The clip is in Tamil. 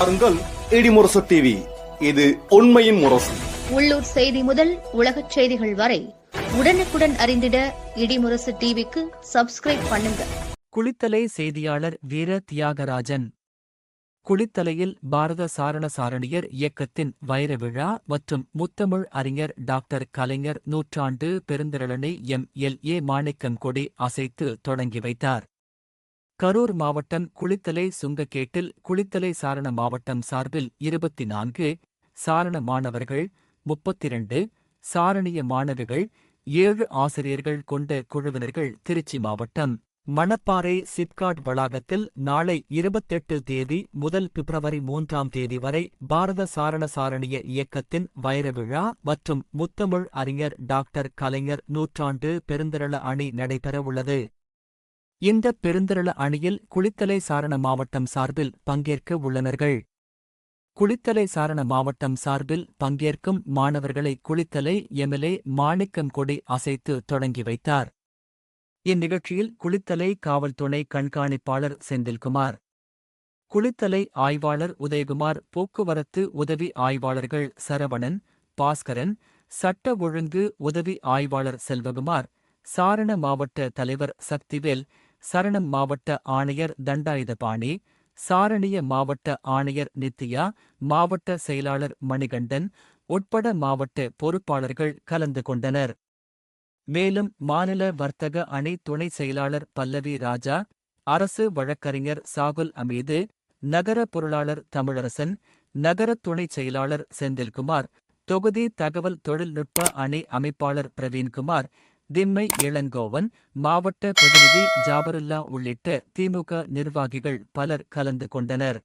பாருங்கள் இடிமுரசு டிவி இது உண்மையின் முரசு. உள்ளூர் செய்தி முதல் உலகச் செய்திகள் வரை உடனுக்குடன் அறிந்திட இடிமுரசு டிவிக்கு சப்ஸ்கிரைப் பண்ணுங்க. குளித்தலை செய்தியாளர் வீர தியாகராஜன். குளித்தலையில் பாரத சாரண சாரணியர் இயக்கத்தின் வைர விழா மற்றும் முத்தமிழ் அறிஞர் டாக்டர் கலைஞர் நூற்றாண்டு பெருந்திரளனை எம் எல் ஏ மாணிக்கம் கொடி அசைத்து தொடங்கி வைத்தார். கரூர் மாவட்டம் குளித்தலை சுங்கக்கேட்டில் குளித்தலை சாரண மாவட்டம் சார்பில் இருபத்தி நான்கு சாரண மாணவர்கள் முப்பத்திரண்டு சாரணிய மாணவிகள் ஏழு ஆசிரியர்கள் கொண்ட குழுவினர்கள் திருச்சி மாவட்டம். மணப்பாறை சிப்காட் வளாகத்தில் நாளை இருபத்தெட்டு தேதி முதல் பிப்ரவரி மூன்றாம் தேதி வரை பாரத சாரண சாரணிய இயக்கத்தின் வைர விழா மற்றும் முத்தமிழ் அறிஞர் டாக்டர் கலைஞர் நூற்றாண்டு பெருந்திரள அணி நடைபெறவுள்ளது. இந்த பெருந்திரள அணியில் குளித்தலை சாரண மாவட்டம் சார்பில் பங்கேற்க உள்ளனர்கள். குளித்தலை சாரண மாவட்டம் சார்பில் பங்கேற்கும் மாணவர்களை குளித்தலை எம்எல்ஏ மாணிக்கம் கொடி அசைத்து தொடங்கி வைத்தார். இந்நிகழ்ச்சியில் குளித்தலை காவல் துணை கண்காணிப்பாளர் செந்தில்குமார் குளித்தலை ஆய்வாளர் உதயகுமார் போக்குவரத்து உதவி ஆய்வாளர்கள் சரவணன் பாஸ்கரன் சட்ட ஒழுங்கு உதவி ஆய்வாளர் செல்வகுமார் சாரண மாவட்ட தலைவர் சக்திவேல் சரணம் மாவட்ட ஆணையர் தண்டாயுதபாணி சாரணிய மாவட்ட ஆணையர் நித்யா மாவட்ட செயலாளர் மணிகண்டன் உட்பட மாவட்ட பொறுப்பாளர்கள் கலந்து கொண்டனர். மேலும் மாநில வர்த்தக அணி துணை செயலாளர் பல்லவி ராஜா அரசு வழக்கறிஞர் சாகுல் அமீது நகர பொருளாளர் தமிழரசன் நகர துணை செயலாளர் செந்தில்குமார் தொகுதி தகவல் தொழில்நுட்ப அணி அமைப்பாளர் பிரவீன்குமார் திம்மை இளங்கோவன் மாவட்ட பிரதிநிதி ஜாபருல்லா உள்ளிட்ட திமுக நிர்வாகிகள் பலர் கலந்து கொண்டனர்.